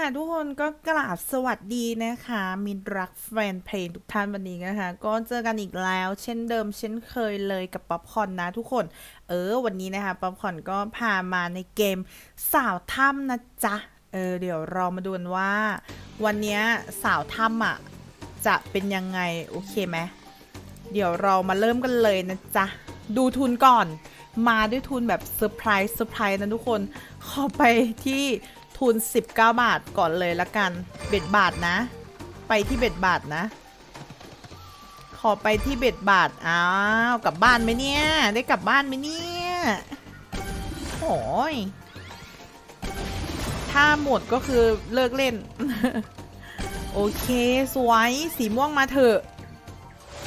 ค่ะทุกคนก็กราบสวัสดีนะคะ มิตรรักแฟนเพลงทุกท่านวันนี้นะคะ ก็เจอกันอีกแล้ว เช่นเดิม เช่นเคยเลยกับป๊อปคอนนะทุกคน เออ วันนี้นะคะป๊อปคอนก็พามาในเกมสาวถ้ำนะจ๊ะ เออ เดี๋ยวเรามาดูกันว่า วันนี้สาวถ้ำอะ จะเป็นยังไง โอเคไหมเดี๋ยวเรามาเริ่มกันเลยนะจ๊ะ ดูทุนก่อน มาด้วยทุนแบบเซอร์ไพรส์เซอร์ไพรส์นะทุกคน ขอไปที่ ทุน19 บาทก่อนเลยละกัน เบ็ดบาทนะ ไปที่เบ็ดบาทนะ ขอไปที่เบ็ดบาท อ้าว กลับบ้านไหมเนี่ย ได้กลับบ้านไหมเนี่ยโอ้ยถ้าหมดก็คือเลิกเล่น โอเคสวยสีม่วงมาเถอะ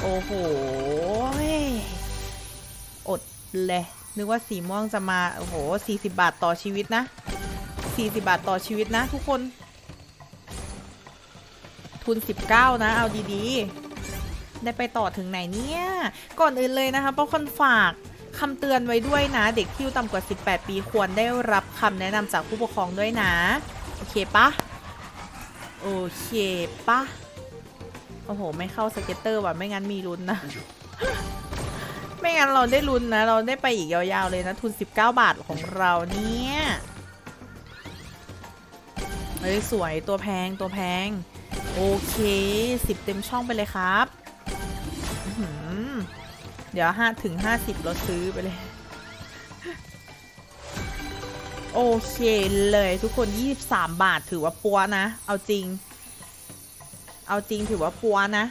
โอ้โหอดเลยนึกว่าสีม่วงจะมา โอ้โห40 บาทต่อชีวิตนะ 40 บาทต่อชีวิตนะทุกคน ทุน 19 นะ เอาดีๆ ได้ไปต่อถึงไหนเนี่ย ก่อนอื่นเลยนะคะป้าคนฝากคำเตือนไว้ด้วยนะ เด็กที่อายุต่ำกว่า 18 ปีควรได้รับคำแนะนำจากผู้ปกครองด้วยนะ โอเคปะโอเคปะโอ้โห ไม่เข้าสเก็ตเตอร์ว่ะไม่งั้นมีลุ้นนะ ไม่งั้นเราได้ลุ้นนะ เราได้ไปอีกยาวๆเลยนะ ทุน 19 บาทของเราเนี่ย เฮ้ยสวยตัวแพงตัวแพง โอเคสิบเต็มช่องไปเลยครับ เดี๋ยวห้าถึงห้าสิบเราซื้อไปเลย โอเคเลยทุกคน23บาทถือว่าปัวนะ เอาจริง เอาจริงถือว่าปัวนะ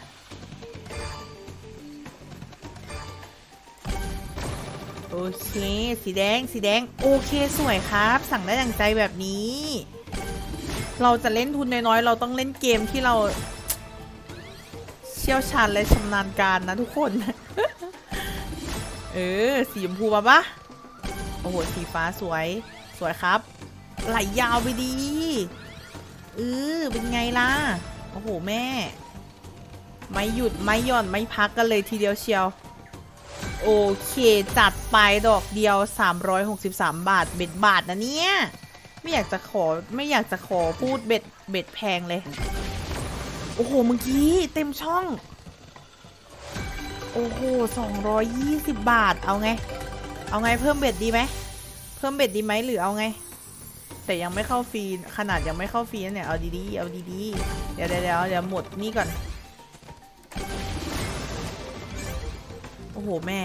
โอเค สีแดง สีแดง โอเค สวยครับ สั่งได้ดังใจแบบนี้ เราจะเล่นทุนน้อยๆ เราต้องเล่นเกมที่เรา เชี่ยวชาญและชำนาญการนะทุกคน เออ สีชมพูมาปะโอ้โห สีฟ้าสวย สวยครับ ไหลยาวไปดี เออ เป็นไงล่ะ โอ้โห แม่ ไม่หยุด ไม่หย่อน ไม่พักกันเลยทีเดียวเชียว โอเค จัดไปดอกเดียว 363 บาท เบ็ดบาทนะเนี่ย ไม่อยากจะขอไม่อยากจะขอพูดเบ็ดเบ็ดแพงเลย โอ้โหเมื่อกี้เต็มช่อง โอ้โห220บบาทเอาไง เอาไงเพิ่มเบ็ดดีไหมเพิ่มเบ็ดดีไหมหรือเอาไง แต่ยังไม่เข้าฟรีขนาดยังไม่เข้าฟรีนเนี่ยเอาดีๆเอาดีๆเดี๋ยวเดี๋ยวเดี๋ยวเดี๋ยวหมดนี่ก่อน โอ้โหแม่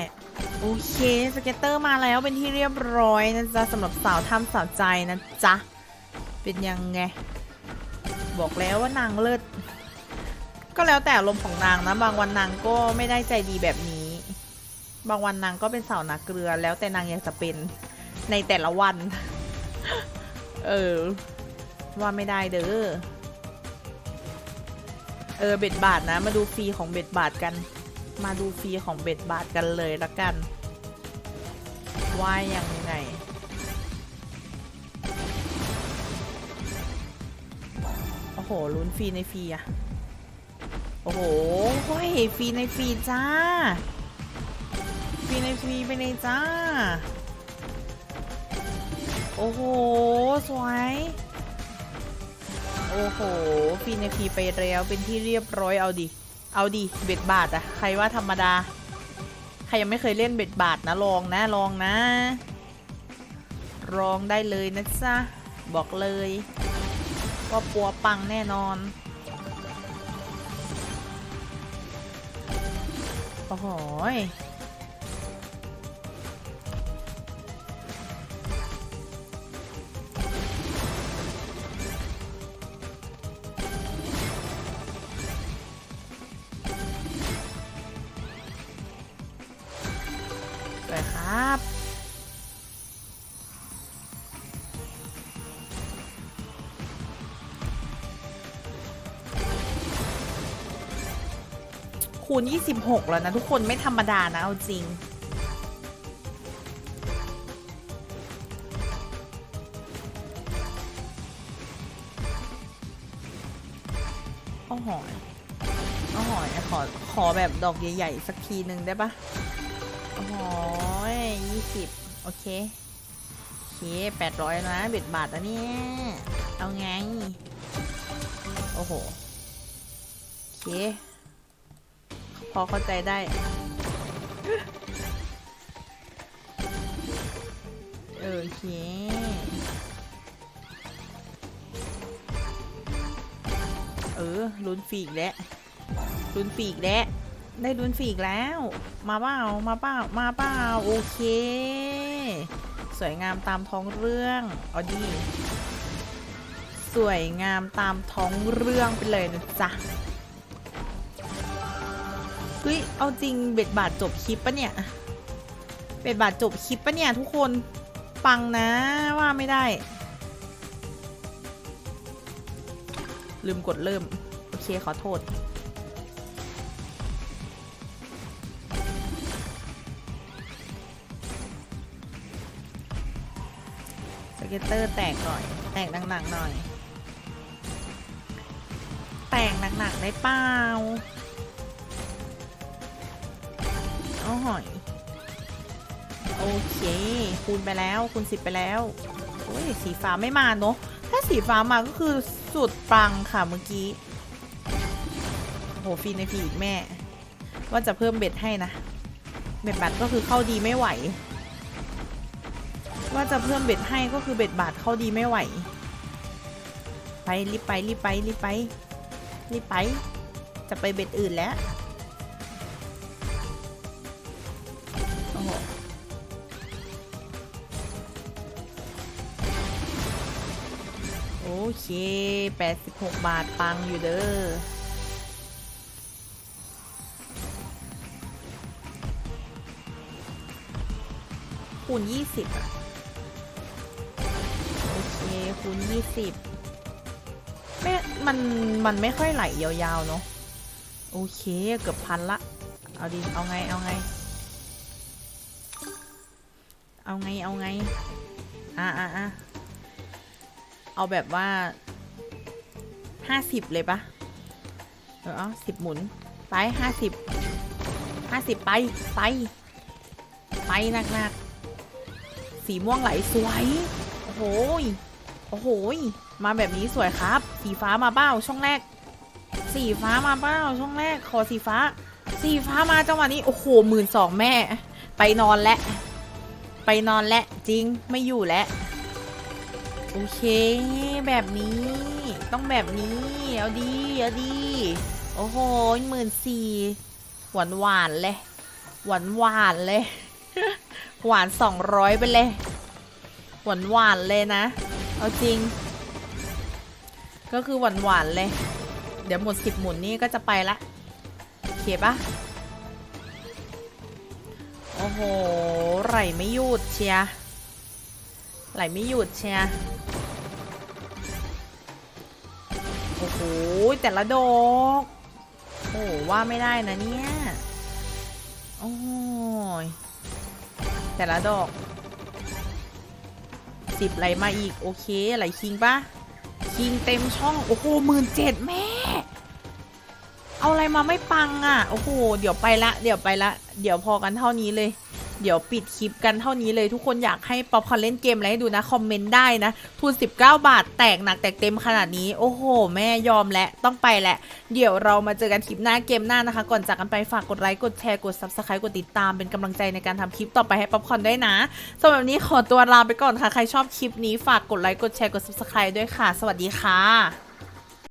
โอเคสเก็ตเตอร์มาแล้วเป็นที่เรียบร้อยนะจ๊ะสำหรับสาวทำสาวใจนะจ๊ะ เป็นยังไง บอกแล้วว่านางเลิศก็แล้วแต่อารมของนางนะ บางวันนางก็ไม่ได้ใจดีแบบนี้ บางวันนางก็เป็นสาวนักเกลือ แล้วแต่นางอยากจะเป็นในแต่ละวัน เออ ว่าไม่ได้เด้อเออเบ็ดบาทนะ มาดูฟรีของเบ็ดบาทกัน มาดูฟรีของเบ็ดบาทกันเลยละกัน ว่ายังไง โอ้โหลุ้นฟรีในฟรีอะโอ้โหเฮ้ยฟรีในฟรีจ้าฟรีในฟรีไปเลยจ้า โอ้โห สวย โอ้โหฟรีในฟรีไปแล้วเป็นที่เรียบร้อยเอาดิ เอาดิเบ็ดบาทอะใครว่าธรรมดา ใครยังไม่เคยเล่นเบ็ดบาทนะลองนะลองนะลองได้เลยนะจ๊ะบอกเลยว่าปัวปังแน่นอนโอ้โห ครับ คูณ 26 แล้วนะ ทุกคนไม่ธรรมดานะ เอาจริงโอ้โหยโอ้โหยขอ ขอแบบดอกใหญ่ ๆ สักทีหนึ่งได้ปะ อ้โหยี่สิบโอเค โอเคแปดร้อยนะเบ็ดบาทนะเนี่ย เอาไง โอ้โห โอเค พอเข้าใจได้ โอเคเออลุ้นฟรีกแล้วลุ้นฟรีอีกแล้ว ได้ลุ้นฟรีอีกแล้ว มาเปล่ามาเปล่ามาเปล่าโอเค สวยงามตามท้องเรื่องเอาดี สวยงามตามท้องเรื่องไปเลยนะจ๊ะเฮ้ยเอาจริงเบ็ดบาทจบคลิปปะเนี่ยเบ็ดบาทจบคลิปปะเนี่ยทุกคนปังนะว่าไม่ได้ ลืมกดเริ่ม โอเคขอโทษ สเก็ตเตอร์แตกหน่อย แตกหนักๆหน่อย แตกหนักๆได้เปล่าเอาหอย โอเค คูณไปแล้ว คูณสิบไปแล้ว โอ้ย สีฟ้าไม่มาเนอะถ้าสีฟ้ามาก็คือสุดปังค่ะเมื่อกี้ โหฟีในฟีดแม่ ว่าจะเพิ่มเบ็ดให้นะ เบ็ดบัตรก็คือเข้าดีไม่ไหว ว่าจะเพิ่มเบ็ดให้ก็คือเบ็ดบาทเข้าดีไม่ไหว ไปรีบไปรีบไปรีบไปรีบไป จะไปเบ็ดอื่นแล้วโอ้โหโอเค 86 บาทปังอยู่เด้อคูณ20อะ โอเคคูณ20ไม่มัน มันไม่ค่อยไหลยาวๆ เนอะโอเคเกือบพันละ เอาดิเอาไง เอาไง เอาไง เอาไง อะอะอะเอาแบบว่าห้าสิบเลยปะเออเอสิบหมุน ไปห้าสิบห้าสิบไป ไป ไปหนักๆ สีม่วงไหลสวย โอ้โหย โอ้โห มาแบบนี้สวยครับ สีฟ้ามาเบ้าช่องแรก สีฟ้ามาเบ้าช่องแรก ขอสีฟ้า สีฟ้ามาจังหวะนี้ โอ้โหหมื่นสองแม่ ไปนอนแล้วไปนอนแล้วจริง ไม่อยู่แล้ว โอเค แบบนี้ ต้องแบบนี้ เอาดี เอาดี โอ้โหหมื่นสี่หวานหวานเลย หวานหวานเลย หวานสองร้อยไปเลย หวานหวานเลยนะ เอาจริง ก็คือหวานหวานๆเลย เดี๋ยวหมดสิบหมุนนี่ก็จะไปละโอเคปะโอ้โห ไหลไม่หยุดเชียไหลไม่หยุดเชียโอ้โห แต่ละดอกโอ้โหว่าไม่ได้นะเนี่ย โอ้ยแต่ละดอก สิบไหลมาอีก โอเค ไหลคิงปะคิงเต็มช่อง โอ้โหหมื่นเจ็ดแม่ เอาอะไรมาไม่ปังอะ โอ้โห เดี๋ยวไปละ เดี๋ยวไปละ เดี๋ยวพอกันเท่านี้เลย เดี๋ยวปิดคลิปกันเท่านี้เลยทุกคนอยากให้ป๊อปคอนเล่นเกมอะไรให้ดูนะ คอมเมนต์ได้นะ ทุน 19 บาท แตกหนักแตกเต็มขนาดนี้ โอ้โห แม่ยอมและต้องไปแหละ เดี๋ยวเรามาเจอกันคลิปหน้าเกมหน้านะคะ ก่อนจากกันไปฝากกดไลค์กดแชร์กด subscribe กดติดตามเป็นกำลังใจในการทำคลิปต่อไปให้ป๊อปคอร์นด้วยนะสำหรับวันนี้ขอตัวลาไปก่อนค่ะใครชอบคลิปนี้ฝากกดไลค์กดแชร์กด subscribe ด้วยค่ะ สวัสดีค่ะ